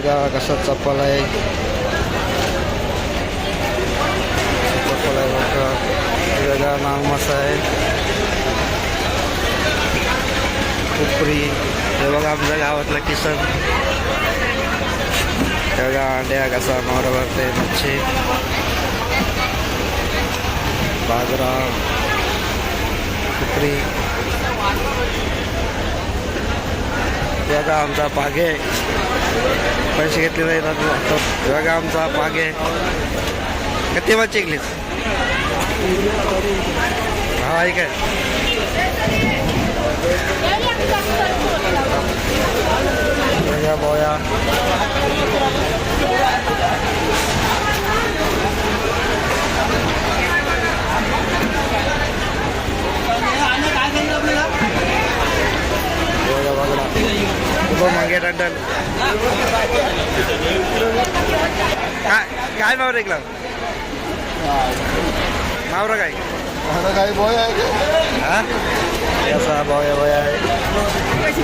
बघा कसा चप्पल आहे. चप्पल आहे बघा. हे आहे. कुपरी. हे बघा आमच्या गावातला किसन. हे बघा अंड्या कसा मारा भरते मच्छी. बाजरा. कुपरी. बघा आमचा पागे पैसे घेतले नाही ना बघा आमचा पागे किती मच्छी घेतलीस हा आहे काय बघा बोया बघा बघा टंटन काय काय नाव रेकला नाव रे काय काही बॉय आहे का? हा कसा बोया बोया आहे.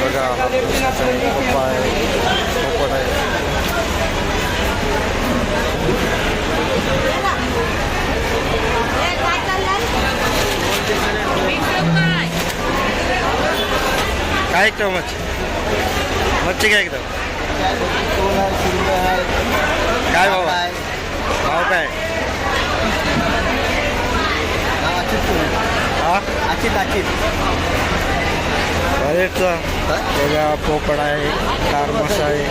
बघा पप्पा आहे पोपट आहे काय ऐकतो मच्छी मच्छी काय एकदम आहे. काय भाव काय? भाव काय हा, अचित आहे? रेटचा बघा पोपड आहे कारमस आहे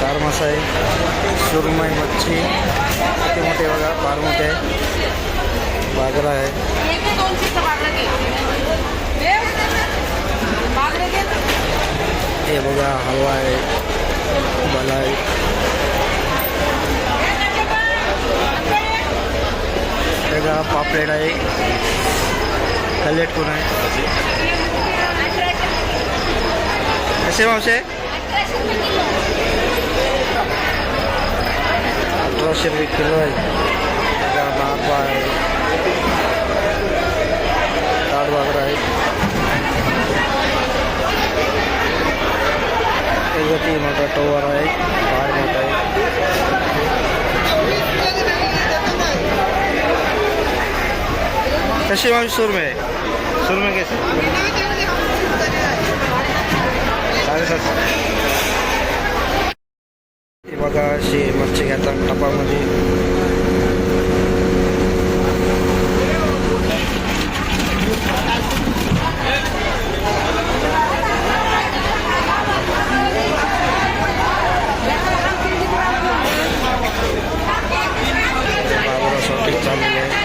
कारमस आहे सुरमई मच्छी मोठे मोठे बघा फार मोठे बागरा आहे हे बघा हलवा आहे. मलाई बघा पापलेट आहे. कलेट कोण आहे. कसे मावशे? अठराशे रुपये किलो आहे. बघा नागवा आहे. ताडबागर आहे. एक मोठा टोवर आहे फार मोठा आहे. कशी मावशी सुरमे? आहे सुरमे कसे साडेसातशे. बघा अशी मच्छी घेतात टपामध्ये बाबूला शॉटिंग चाललेली आहे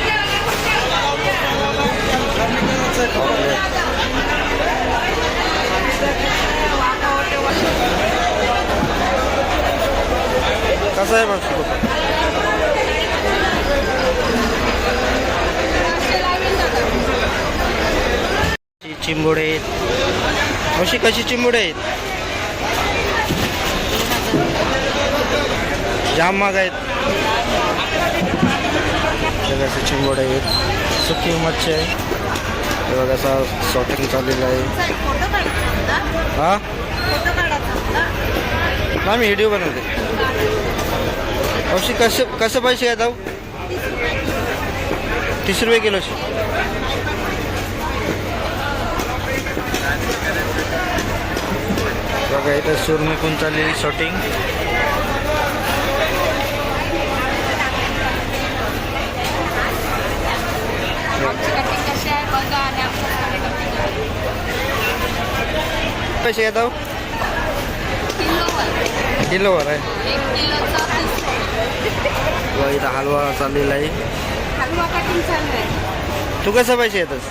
कसं आहे मग चिंबोडे आहेत? अशी कशी चिंबोडे आहेत? जाम माग आहेत. कसे चिंबोडे आहेत. सुकी मच्छी आहे. हे बघा असा शॉटिंग चाललेलं आहे. हा? हा मी व्हिडिओ बनवते. अशी कसं कसं पैसे आहेत अहो? तीस रुपये किलोची. बघा इथं सुरमकून चाललेली शॉटिंग पैसे घेत आहो किलोवर. आहे. बघा इथं हलवा चाललेला आहे. हलवा कटिंग चालू आहे. तू कसं पैसे येतस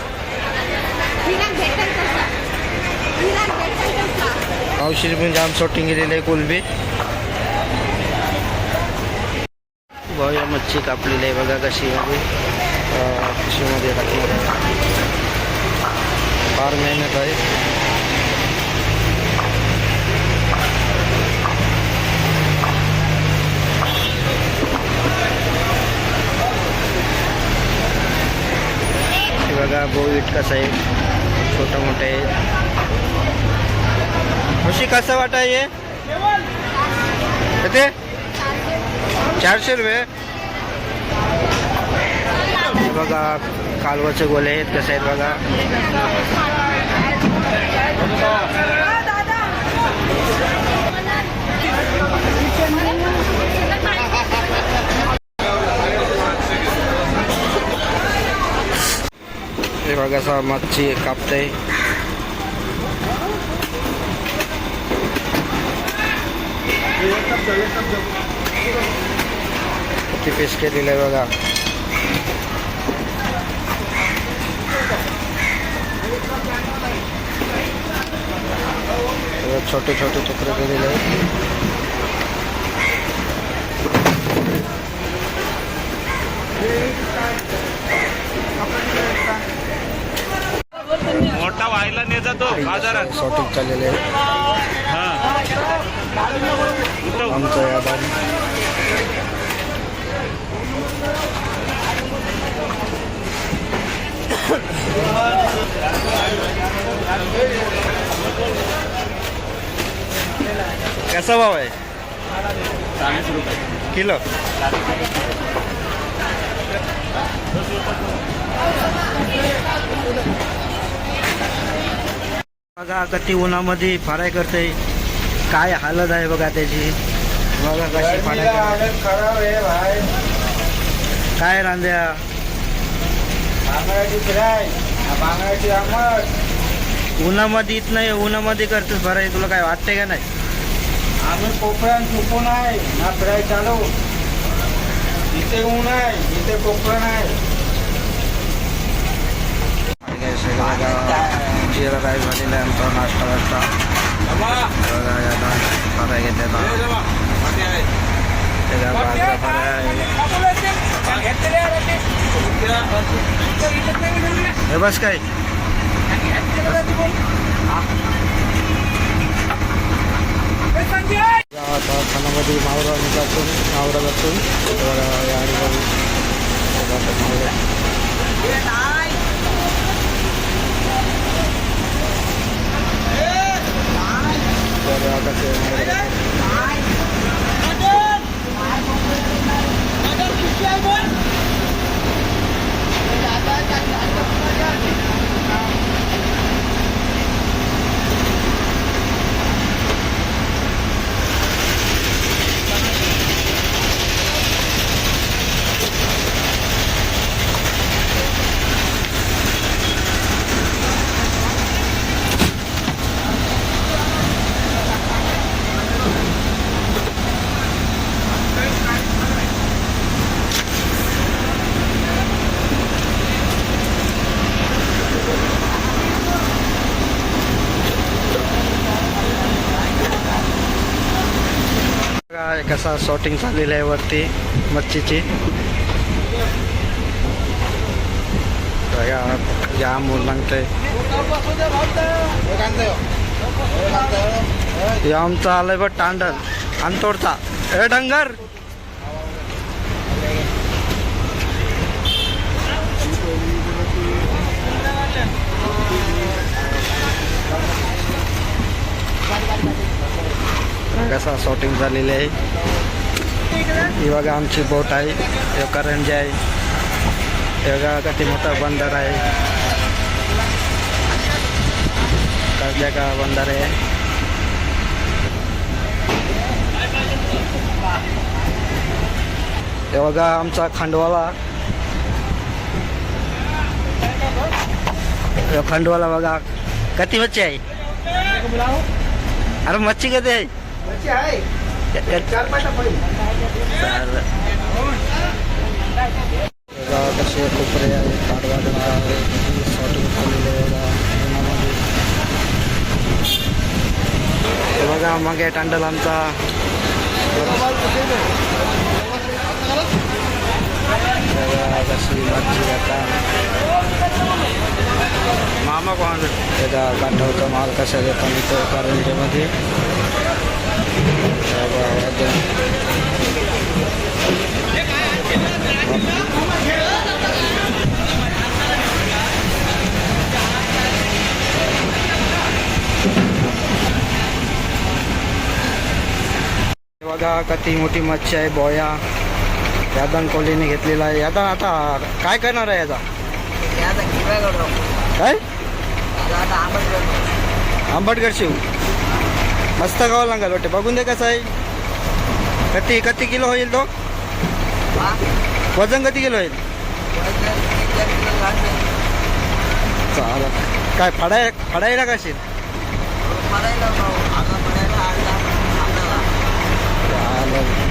औषधी पण जाम शॉटिंग गेलेलं आहे कोलबी. भाऊया मच्छी कापलेली आहे. बघा कशी मध्ये पिशवीमध्ये टाकणार फार मेहनत आहे. बघा बोईट कसं आहे. छोटं मोठं आहे. खुशी कसं वाटा ये चारशे रुपये. बघा कालवाचे गोले आहेत कसे आहेत बघा. कसा मच्छी कापते किती पीस केलेलं आहे बघा छोटे छोटे तुकडे केलेले आहेत. व्हायला ने जातो. बाजारात. शॉटिंग चाललेले आहे. हा. आमचं यादव कैसा भाव आहे? किलो. बघा कधी उन्हामध्ये फ्राय करते काय हालत आहे बघा त्याची. बघा कशी फ्राय काय रांद्या बांगड्याची फ्राय. बांगड्याची आंबट. उन्हामध्ये येत नाही उन्हामध्ये करतेस फ्राय. तुला काय वाटते का नाही? आम्ही कोकणात चुकून आहे. ना फ्राय चालू. इथे ऊन आहे इथे कोकण आहे आणि काय सगळं बघा जिरा राईस झालेला आहे आमचा नाश्ता वाजता बघा याला फ्राय घेते त्याच्या बाजूला फ्राय आहे हे बस काय गावात खानामध्ये मावरा जातून मावरा जातून बघा या ठिकाणी बघा बघा कसा शॉटिंग झालेलं आहे वरती मच्छीची? बघा जाम ऊन हे आमचं आलंय बघ तांडल. तोडता. ए डंगर! असा शॉटिंग झालेली आहे. ही बघा आमची बोट आहे. हे करंजी आहे. हे किती मोठा बंदर आहे. कसल्या का बंदर आहे? हे बघा आमचा खांडवाला खंडवाला बघा. किती मच्छी आहे? अरे मच्छी किती आहे? मच्छी आहे. चार पाच पडेल गावा कसे कोपरे आहे ताडवाडा आहे शॉटिंग आहे बघा मग टांडल आमचा. कशी मच्छी आता. मामा कोण त्याचा काठवचा माल कसा देतो कारंजेमध्ये बघा कती मोठी मच्छी आहे बोया. यादन कोहलीने घेतलेला आहे. यादन आता काय करणार आहे याचा? काय? आंबट करशील? मस्त गावं लागेल वाटते. बघून दे कसं आहे. किती किती किलो होईल तो? वजन किती किलो होईल? चालत. काय फडाय फडायला कशी चालेल